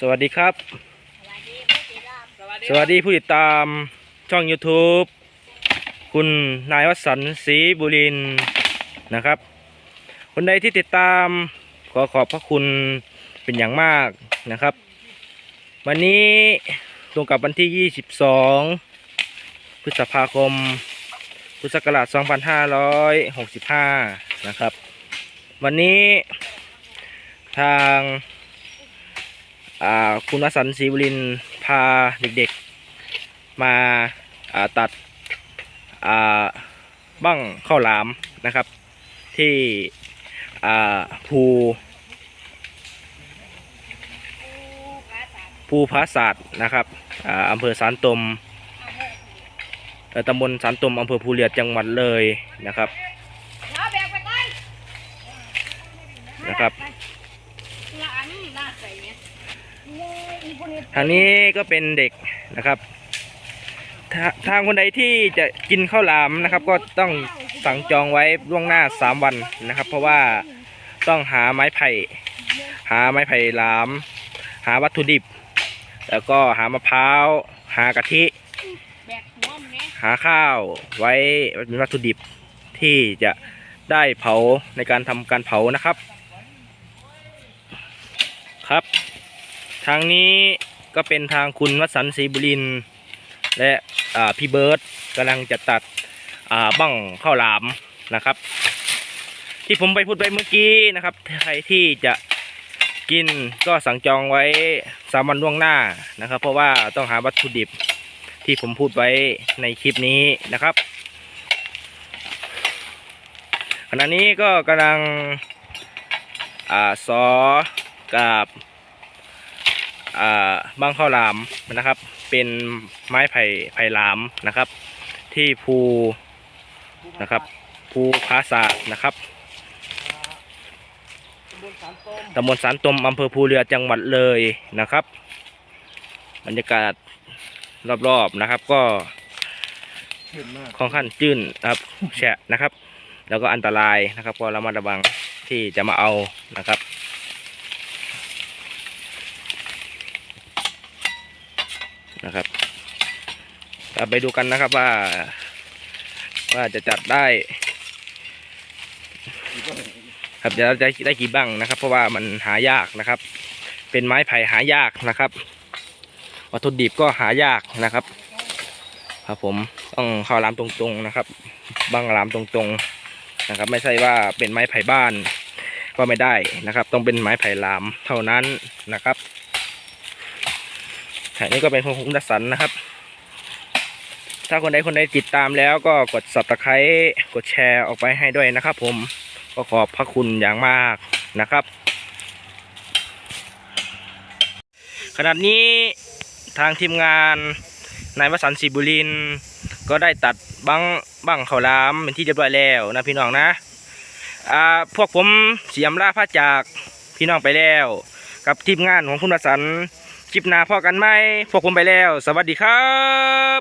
สวัสดีครับสวัสดีผู้ติดตามสวัสดีผู้ติดตามช่อง YouTube คุณนายวสันต์ศรีบุรินทร์นะครับ คนใดที่ติดตามขอขอบพระคุณเป็นอย่างมากนะครับ วันนี้ตรงกับวันที่ 22 พฤษภาคม พุทธศักราช 2565 นะครับ วันนี้ทางอ่า คุณวสันต์ศรีบุรินพาเด็กๆ มาาตัดอ่าบั้งข้าวหลามนะครับ ที่ภูภูพระศาสตร์นะครับออำเภอสานตมตำบลสานตมอำเภอภูเรียจังหวัดเลยนะครับนะครับ ทางนี้ก็เป็นเด็กนะครับทาทางคนใดที่จะกินข้าวหลามนะครับ ก็ต้องสั่งจองไว้ล่วงหน้า 3 วันนะครับ เพราะว่าต้องหาไม้ไผ่ หาไม้ไผ่หลาม หาวัตถุดิบ แล้วก็หามะพร้าว หากะทิ หาข้าวไว้เป็นวัตถุดิบที่จะได้เผาในการทำการเผานะครับ ทางนี้ก็เป็นทางคุณวสันต์ศรีบุริน และพี่เบิร์ตกำลังจะตัดอ่าบ้างข้าวหลามนะครับ ที่ผมไปพูดไปเมื่อกี้นะครับ ใครที่จะกินก็สั่งจองไว้สามวันล่วงหน้านะครับ เพราะว่าต้องหาวัตถุดิบที่ผมพูดไว้ในคลิปนี้นะครับขณะนี้ก็กำลังอ่าซอกับ บ้างข้าวหลามนะครับ เป็นไม้ไผ่ไผ่หลามนะครับ ที่ภูนะครับภูพาศานะครับตำบลสานตมอำเภอภูเรือจังหวัดเลยนะครับ บรรยากาศรอบๆนะครับ ก็ค่อนข้างจื้นนะครับแฉะนะครับ แล้วก็อันตรายนะครับก็ระมัดระวังที่จะมาเอานะครับ นะครับไปดูกันนะครับว่า ว่าจะจัดได้ครับจะได้ได้กี่บ้างนะครับ เพราะว่ามันหายากนะครับ เป็นไม้ไผ่หายากนะครับวัตถุดิบก็หายากนะครับ ครับผมต้องเข้าร้านตรงๆนะครับบ้างรามตรงๆนะครับ ไม่ใช่ว่าเป็นไม้ไผ่บ้านก็ไม่ได้นะครับ ต้องเป็นไม้ไผ่ลามเท่านั้นนะครับ แถวนี้ก็เป็นของคุณดัสันนะครับ ถ้าคนใดคนใดติดตามแล้วก็กด subscribe กดแชร์ออกไปให้ด้วยนะครับ ผมก็ขอบพระคุณอย่างมากนะครับ ขณะนี้ทางทีมงานนายวสันต์ศรีบุรินก็ได้ตัดบังบังเขาวหลามเป็นที่เรียบร้อยแล้วนะพี่น้องนะอ่าพวกผมเสียมล่าพระจากพี่น้องไปแล้ว กับทีมงานของคุณวสันต์ คลิปหน้าพอกันไหมพวกผมไปแล้ว สวัสดีครับ